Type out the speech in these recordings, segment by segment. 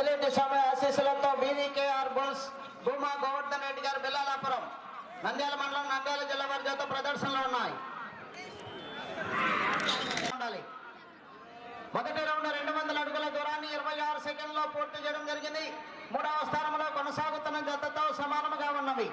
మద్దిరెడ్డి స్వామి ఆశీస్సులతో బీవీకేఆర్ బుల్స్ భూమా గోవర్ధన్ రెడ్డి గారు బిల్లాలాపురం నంద్యాల మండలం నంద్యాల జిల్లా వారి చేత ప్రదర్శనలో ఉన్నాయి. మొదటి రౌండ్ రెండు వందల అడుగుల దూరాన్ని ఇరవై ఆరు సెకండ్లో పూర్తి చేయడం జరిగింది. మూడవ స్థానంలో కొనసాగుతున్న జతతో సమానముగా ఉన్నవి.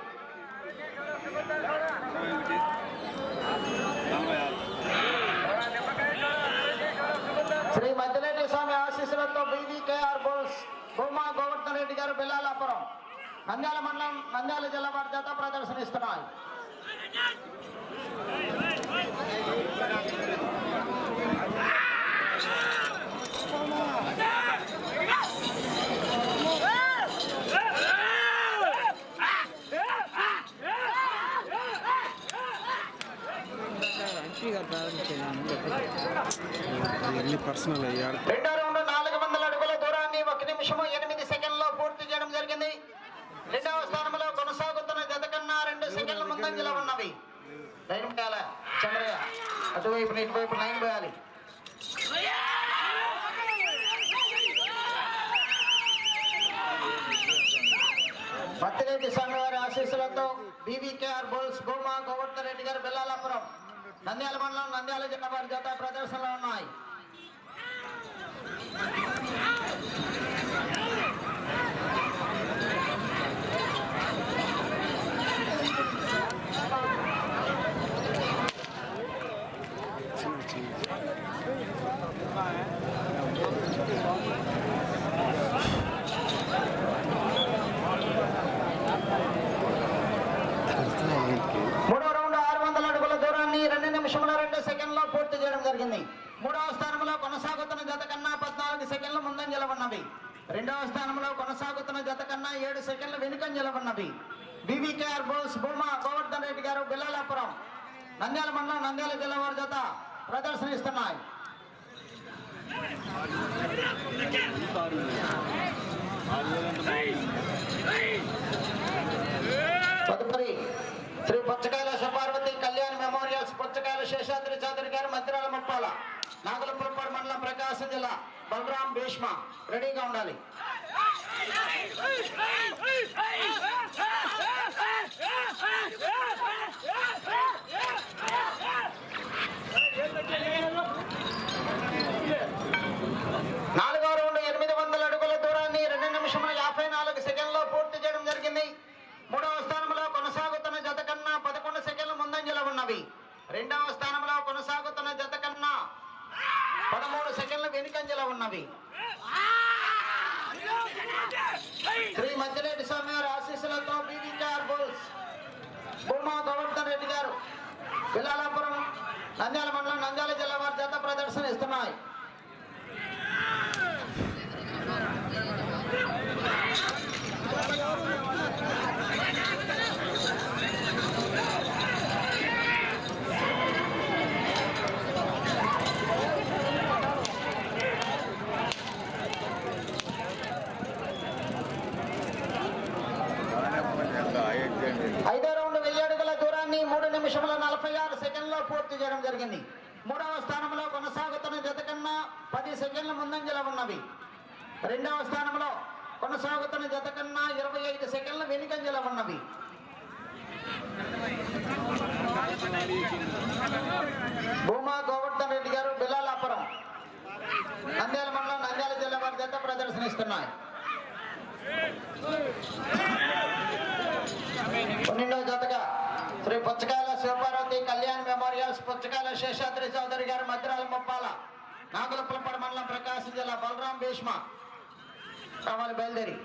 శ్రీ మద్దిరెడ్డి స్వామి ఆశీస్సులతో బీవీకేఆర్ బోల్స్ భూమా గోవర్ధన్ రెడ్డి గారు బిల్లాలాపురం నంద్యాల మండలం నంద్యాల జిల్లా వారి చేత ప్రదర్శనిస్తున్నాయి. అవన్నీ పర్సనల్ అయ్యాడు రెండో రౌండ్ నాలుగు వందల అడుగుల దూరాన్ని ఒక నిమిషము ఎనిమిది సెకండ్లో పూర్తి చేయడం జరిగింది రెండవ స్థానంలో కొనసాగుతున్న జత కన్నా రెండు సెకండ్ల ఉన్నవి? లైన్ పోయాలా చంద్రయ్య అటువైపు ఇటువైపు లైన్ పోయాలి. పత్తిరెడ్డి స్వామి వారి ఆశీస్సులతో బీవీకేఆర్ బోల్స్ గోమా గోవర్ధన్ రెడ్డి గారు బెల్లాలాపురం నంద్యాల మండలం నంద్యాల జిల్లా వారి జత ప్రదర్శనలో ఉన్నాయి మూడో రౌండ్ ఆరు వందల అడుగుల దూరాన్ని రెండు నిమిషముల రెండు సెకండ్లో పూర్తి చేయడం జరిగింది మూడవ స్థానంలో కొనసాగుతున్న జత కన్నా పద్నాలుగు సెకండ్ల ముందంజల ఉన్నవి రెండవ స్థానంలో కొనసాగుతున్న జత కన్నా ఏడు సెకండ్ల వెనుకంజల ఉన్నవి బీవీకేఆర్ బోస్ భూమా గోవర్ధన్ రెడ్డి గారు బిల్లాలాపురం నంద్యాల మండలం నంద్యాల జిల్లా వారి జత ప్రదర్శనిస్తున్నాయి తదుపరి శ్రీ పుచ్చకాయల శపార్వతి కళ్యాణ్ మెమోరియల్స్ పుచ్చకాయల శేషాద్రి చౌదరి గారు మంత్రాల ముప్పాల నాగలపురపాడు మండలం ప్రకాశం జిల్లా బలరాం భీష్మ రెడీగా ఉండాలి నాలుగో రౌండ్ ఎనిమిది వందల అడుగుల దూరాన్ని రెండు నిమిషముల యాభై నాలుగు సెకండ్లో పూర్తి చేయడం జరిగింది. మూడవ స్థానంలో కొనసాగుతున్న జత కన్నా పదకొండు సెకండ్ల ముందంజలో ఉన్నవి. రెండవ స్థానంలో కొనసాగుతున్న జత కన్నా పదమూడు సెకండ్ల వెనుకంజలో ఉన్నవి. శ్రీ మధ్యరెడ్డి స్వామి గారు ఆశీస్సులతో బీవీకేఆర్ బోల్స్. భూమా గోవర్ధన్ రెడ్డి గారు విలాలాపురం నంద్యాల మండలం నంద్యాల జిల్లా వారి జత ప్రదర్శన ఇస్తున్నాయి ఐదో రౌండ్ వెయ్యి అడుగుల దూరాన్ని మూడు నిమిషముల నలభై ఆరు పూర్తి చేయడం జరిగింది. మూడవ స్థానంలో కొనసాగుతున్న జత కన్నా పది సెకండ్ల ముందంజలో ఉన్నవి రెండవ స్థానంలో కొనసాగుతున్న జత కన్నా ఇరవై ఐదు సెకండ్ల వెనుకంజలో ఉన్నవి భూమా గోవర్ధన్ రెడ్డి గారు బిల్లాలాపురం నంద్యాల మండలం నంద్యాల జిల్లా వారి జత ప్రదర్శనిస్తున్నాయి. పన్నెండవ జతగా శ్రీ పుచ్చకాయల శివపార్వతి కళ్యాణ్ మెమోరియల్స్ పుచ్చకాయల శేషాద్రి చౌదరి గారు మద్రాల ముప్పాల నాగులపులపాడు మండలం ప్రకాశం జిల్లా బలరాం భీష్మ. రావాలి బయలుదేరి.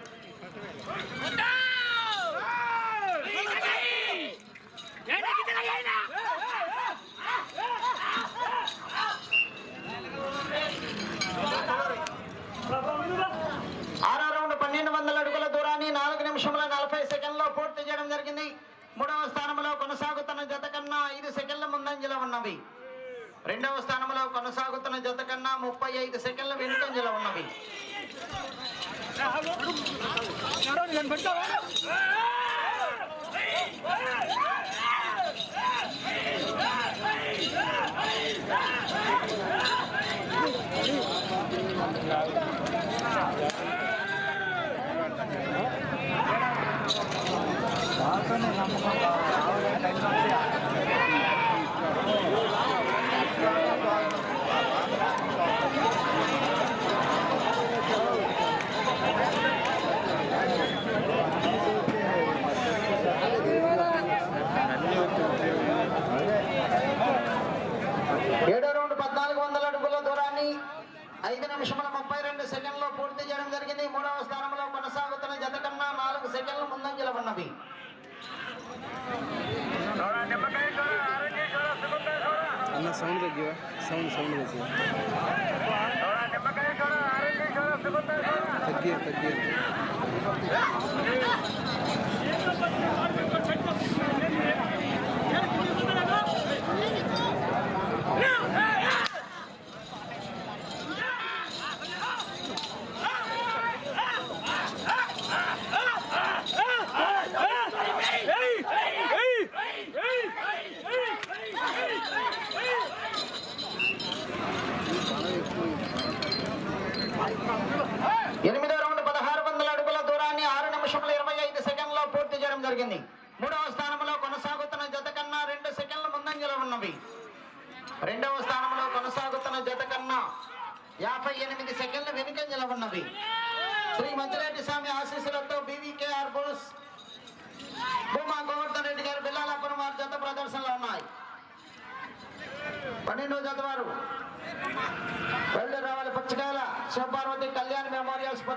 ఆరో రౌండ్ పన్నెండు వందల అడుగుల దూరాన్ని నాలుగు నిమిషముల నలభై సెకండ్లో పూర్తి చేయడం జరిగింది. మూడవ స్థానంలో కొనసాగుతున్న జత కన్నా ఐదు సెకండ్ల ముందంజలో ఉన్నవి. రెండవ స్థానంలో కొనసాగుతున్న జత కన్నా ముప్పై ఐదు సెకండ్ల వెనుకంజలో ఉన్నవి. కనబడతావా জানাবে అన్న సౌండ్ తగ్గివా సౌండ్ సౌండ్ తగ్గివా తగ్గియ తగ్గియ Yeah!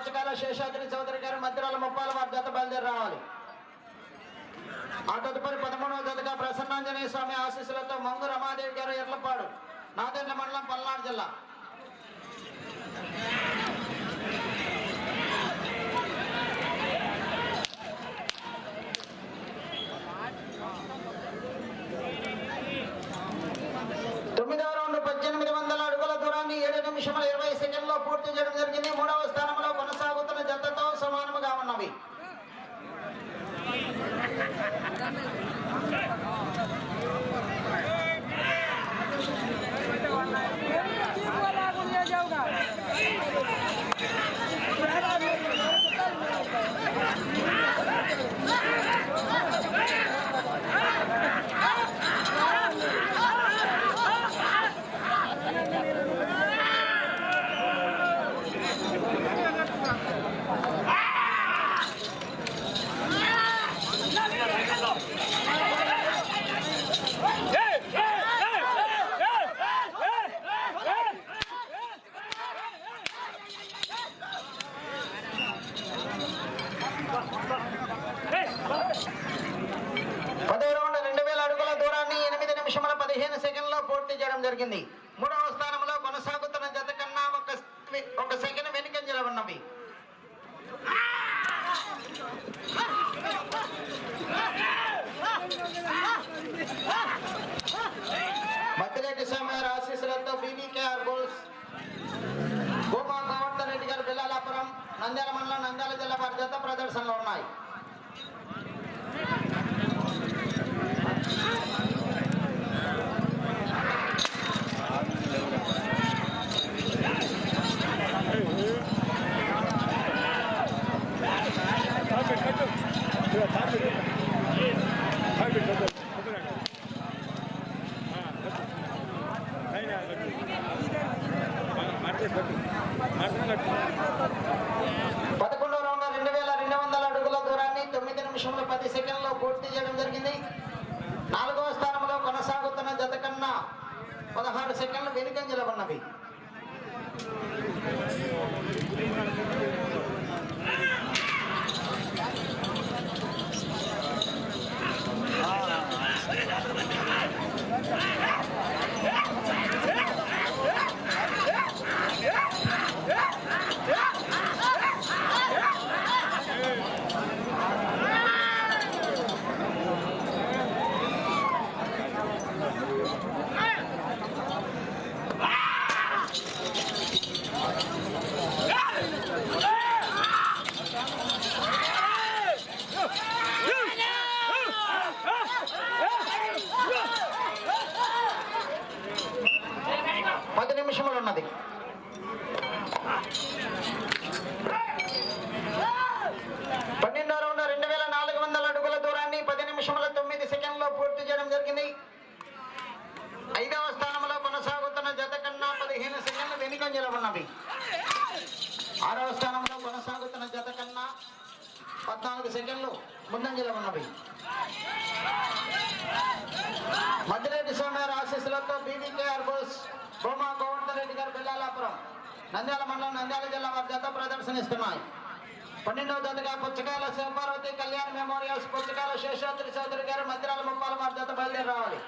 పుచ్చకాల శేషాద్రి చౌదరి గారు మంత్రాల ముప్పాల వారి జత బయలుదేరి రావాలి. ఆ తదుపరి పదమూడవ జతగా ప్రసన్నాంజనేయ స్వామి ఆశీస్సులతో మంగు రమాదేవి గారు ఎర్లపాడు నాదెండ్ల మండలం పల్నాడు జిల్లా. తొమ్మిదవ రౌండ్ పద్దెనిమిది వందల అడుగుల దూరాన్ని ఏడు నిమిషముల ఇరవై సెకండ్లో పూర్తి చేయడం జరిగింది. మూడవ స్థానం mí. జరిగింది ముందుగా పుచ్చకాయల శివపార్వతి కళ్యాణ్ మెమోరియల్స్ పుచ్చకాయల శేషాద్రి చౌదరి గారు మందిరాల ముప్పాల మద్దతు బయలుదేరి రావాలి.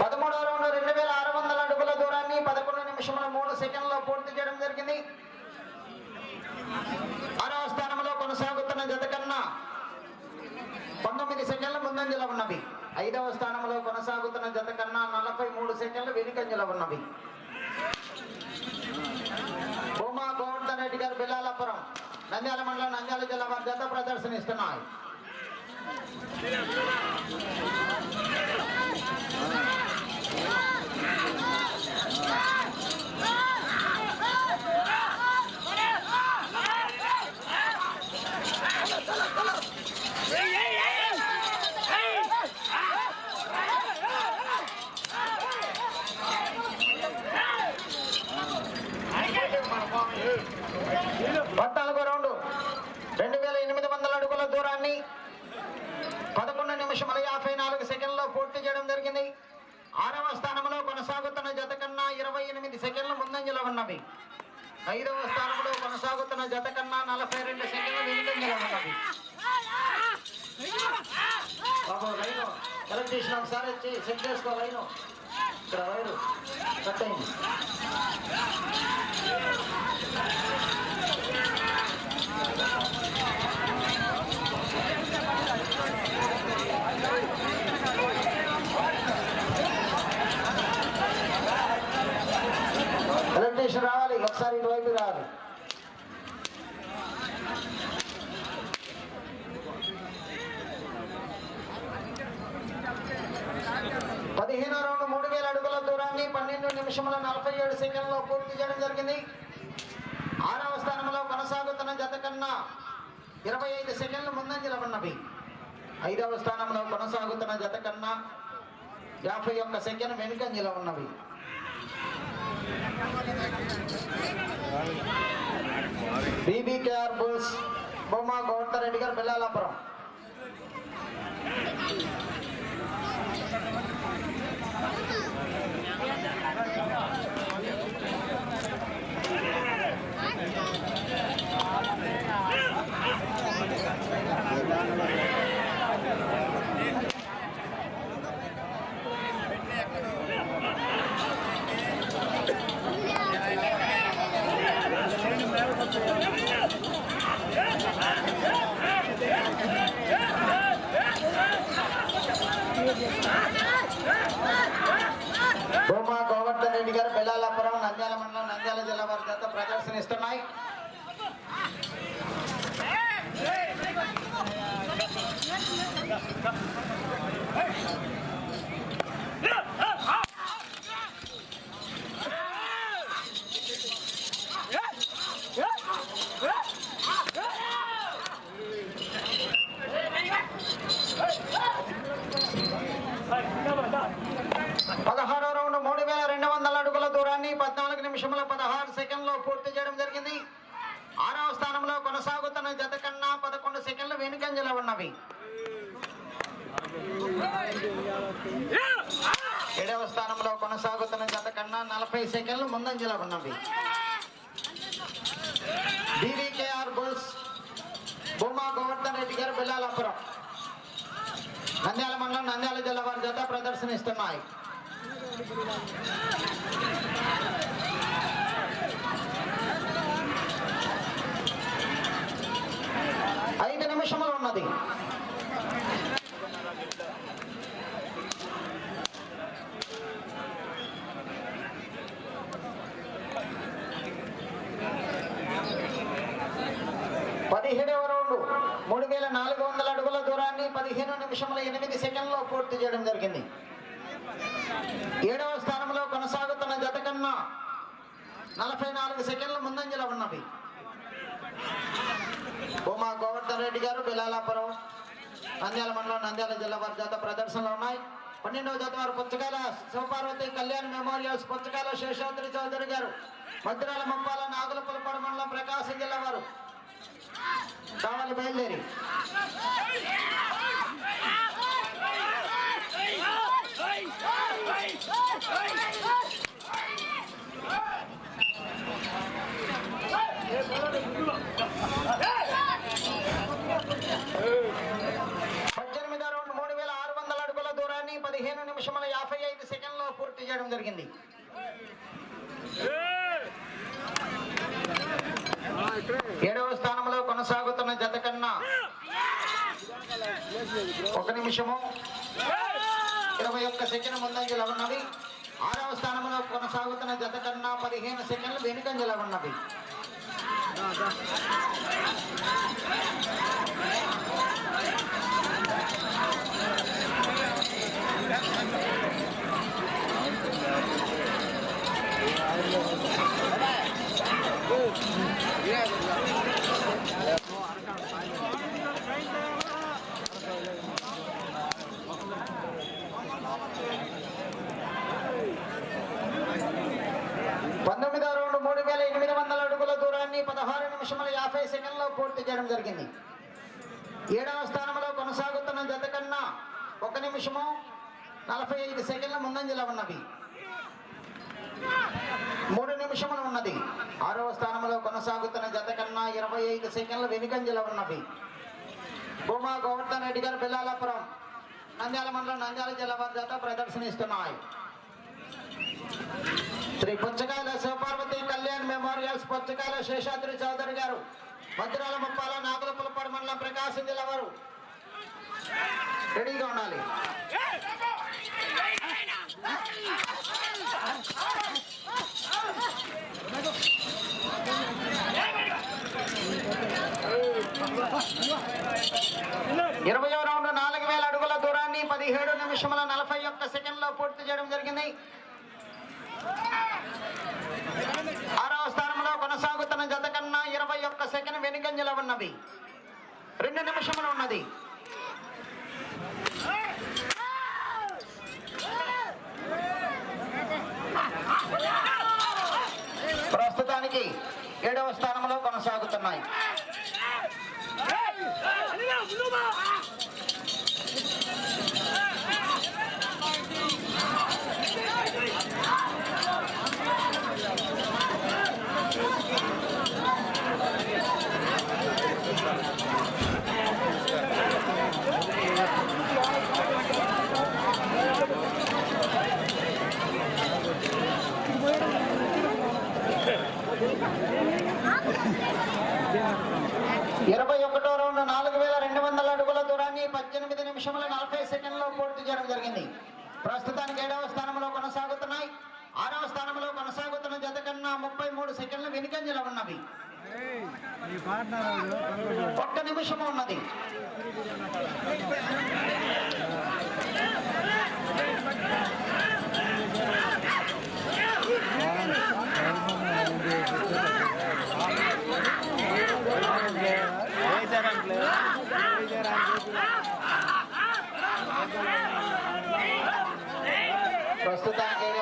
పదమూడవ రౌండ్ రెండు వేల ఆరు వందల అడుగుల దూరాన్ని పదకొండు నిమిషముల మూడు సెకండ్లో పూర్తి చేయడం జరిగింది ఆరవ స్థానంలో కొనసాగుతున్న జత కన్నా పంతొమ్మిది సెకండ్ల ముందంజలో ఉన్నవి ఐదవ స్థానంలో కొనసాగుతున్న జత కన్నా నలభై మూడు సెకండ్లు వెనుకంజలో ఉన్నవి. భూమా గోవర్ధన్ రెడ్డి గారు బిల్లాలపురం నంద్యాల మండలం నంద్యాల జిల్లా వారి జత ప్రదర్శనిస్తున్నాయి పద్నాలుగో రౌండ్ రెండు వేల ఎనిమిది వందల అడుగుల దూరాన్ని పదకొండు నిమిషముల యాభై నాలుగు సెకండ్లో పూర్తి చేయడం జరిగింది. ఆరవ స్థానంలో కొనసాగుతున్న జత కన్నా ఇరవై ఎనిమిది సెకండ్లు ముందంజలో ఉన్నవి. ఐదవ స్థానంలో కొనసాగుతున్న జత కన్నా నలభై రెండు సెకండ్లు వెనుకంజలో ఉన్నవి. బాబు లైను. కలెక్ట్ చేసిన ఒకసారి వచ్చి చేసుకో లైను. ఇక్కడ వైరు కట్ అయింది. ఇటు రావాలి ఒకసారి ఇటువైపు రావాలి. పదిహేను రౌండ్ మూడు వేల అడుగుల దూరాన్ని పన్నెండు నిమిషముల నలభై ఏడు సెకండ్లో పూర్తి చేయడం జరిగింది. ఆరవ స్థానంలో కొనసాగుతున్న జత కన్నా ఇరవై ఐదు సెకండ్లు ముందంజలో ఉన్నవి. ఐదవ స్థానంలో కొనసాగుతున్న జత కన్నా యాభై ఒక్క సెకండ్ వెనుకంజలో ఉన్నవి. బీబీకేఆర్ బోస్ బొమ్మ గోవర్ధన్ రెడ్డి గారు బెల్లాలాపురం బొమ్మ గోవర్ధన్ రెడ్డి గారు బెల్లాలాపురం నంద్యాల మండలం నంద్యాల జిల్లా వారి జత ప్రదర్శనిస్తున్నాయి పదహారో రౌండ్ మూడు వేల రెండు వందల అడుగుల దూరాన్ని పద్నాలుగు నిమిషముల పదహారు సెకండ్లో పూర్తి చేయడం జరిగింది ఆరవ స్థానంలో కొనసాగుతున్న జత కన్నా పదకొండు సెకండ్లు వెనుకంజలో ఉన్నవి. ఏడవ స్థానంలో కొనసాగుతున్న జత కన్నా నలభై సెకండ్లు ముందంజలో ఉన్నవి. బీవీకేఆర్ బుల్స్ భూమా గోవర్ధన్ రెడ్డి గారు బిల్లాలపురం. నంద్యాల మండలం నంద్యాల జిల్లా వారి జత ప్రదర్శనిస్తున్నాయి. ఐదు నిమిషములు ఉన్నది. పదిహేడవ రౌండ్ మూడు వేల నాలుగు వందల అడుగుల దూరాన్ని పదిహేను నిమిషముల ఎనిమిది సెకండ్లో పూర్తి చేయడం జరిగింది. ఏడవ స్థానంలో కొనసాగుతున్న జత కన్నా నలభై నాలుగు సెకండ్ల ముందంజలో ఉన్నవి. ఉమా గోవర్ధన్ రెడ్డి గారు బిలాలాపురం నంద్యాల మండలం నంద్యాల జిల్లా వారి జాత ప్రదర్శనలో ఉన్నాయి. పన్నెండవ జాత వారు పుచ్చకాల శివపార్వతి కళ్యాణ్ మెమోరియల్స్ పుచ్చకాల శేషాద్రి చౌదరి గారు. మద్రాల మొప్పాల నాగులపులపాడు మండలం ప్రకాశం జిల్లా వారు. కావాలి బయలుదేరి పద్దెనిమిది రౌండ్ మూడు వేల ఆరు వందల అడుగుల దూరాన్ని పదిహేను నిమిషముల యాభై ఐదు సెకండ్లో పూర్తి చేయడం జరిగింది ఏడవ స్థానంలో కొనసాగుతున్న జత కన్నా ఒక నిమిషము ఇరవై ఒక్క సెకండ్ ముందంజలో ఉన్నవి? ఆరవ స్థానంలో కొనసాగుతున్న జత కన్నా పదిహేను సెకండ్లు వెనుకంజలో ఉన్నవి రౌండ్ మూడు వేల ఎనిమిది వందల అడుగుల దూరాన్ని పదహారు నిమిషముల యాభై సెకండ్లో పూర్తి చేయడం జరిగింది. ఏడవ స్థానంలో కొనసాగుతున్న జత కన్నా ఒక నిమిషము నలభై ఐదు సెకండ్ల ముందంజలో ఉన్నవి మూడు నిమిషములు ఉన్నది. ఆరవ స్థానంలో కొనసాగుతున్న జత కన్నా ఇరవై ఐదు సెకండ్ల వెనుకంజలో ఉన్నవి భూమా గోవర్ధన్ రెడ్డి గారు బిల్లాలపురం నంద్యాల మండలం నంద్యాల జిల్లా వారి జత ప్రదర్శనిస్తున్నాయి. శ్రీ పుచ్చకాయల శివపార్వతి కళ్యాణ్ మెమోరియల్స్ పుచ్చకాయల శేషాద్రి చౌదరి గారు భద్రాల ముప్పాల నాగులపులపాడు మండలం ప్రకాశం జిల్లా వారు రెడీగా ఉండాలి. ఇరవై రౌండ్ నాలుగు వేల అడుగుల దూరాన్ని పదిహేడు నిమిషముల నలభై ఒక్క సెకండ్లో పూర్తి చేయడం జరిగింది ఆరవ స్థానంలో కొనసాగుతున్న జత కన్నా ఇరవై ఒక్క సెకండ్ వెనుకంజలో ఉన్నవి రెండు నిమిషములు ఉన్నది. ప్రస్తుతానికి ఏడవ స్థానంలో కొనసాగుతున్నాయి ఇరవై ఒకటో రౌండ్ నాలుగు వేల రెండు వందల అడుగుల దూరాన్ని పద్దెనిమిది నిమిషముల నలభై సెకండ్లో పూర్తి చేయడం జరిగింది ప్రస్తుతానికి ఏడవ స్థానంలో కొనసాగుతున్నాయి ఆరవ స్థానంలో కొనసాగుతున్న జత కన్నా ముప్పై మూడు సెకండ్లు వెనుకంజలో ఉన్నవి ఒక్క నిమిషము ఉన్నది ప్రస్తుతానికి ఏడవ స్థానంలో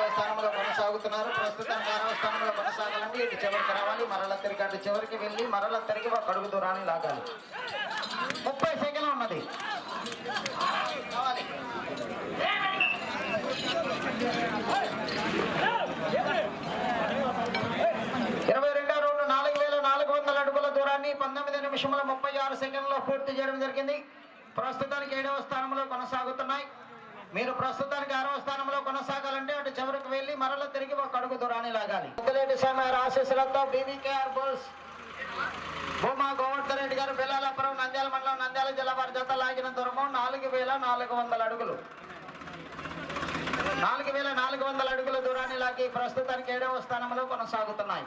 కొనసాగుతున్నారు. ప్రస్తుతానికి ఆరవ స్థానంలో కొనసాగాలంటే ఇటు చివరికి రావాలి. మరల తిరిగి అటు చివరికి వెళ్ళి మరల తిరిగి ఒక అడుగు దూరాన్ని లాగాలి. ముప్పై సెకండ్లు ఉన్నది. ఇరవై రెండో రెండు నాలుగు వేల నాలుగు వందల అడుగుల దూరాన్ని పంతొమ్మిది నిమిషముల ముప్పై ఆరు సెకండ్లో పూర్తి చేయడం జరిగింది. ప్రస్తుతానికి ఏడవ స్థానంలో కొనసాగుతున్నాయి. మీరు ప్రస్తుతానికి ఆరవ స్థానంలో కొనసాగ మరల తిరిగి ఒక అడుగు దూరాన్ని లాగాలి. పెద్దలేటి సమయ ఆశీస్సులతో బీబీకేఆర్ బోల్స్ భూమా గోవర్ధన్ రెడ్డి గారు పిల్లలపురం నంద్యాల మండలం నంద్యాల జిల్లా వారి జత లాగిన దూరము నాలుగు వేల నాలుగు వందల అడుగులు. నాలుగు వేల నాలుగు వందల అడుగుల దూరాన్ని లాగి ప్రస్తుతానికి ఏడవ స్థానంలో కొనసాగుతున్నాయి.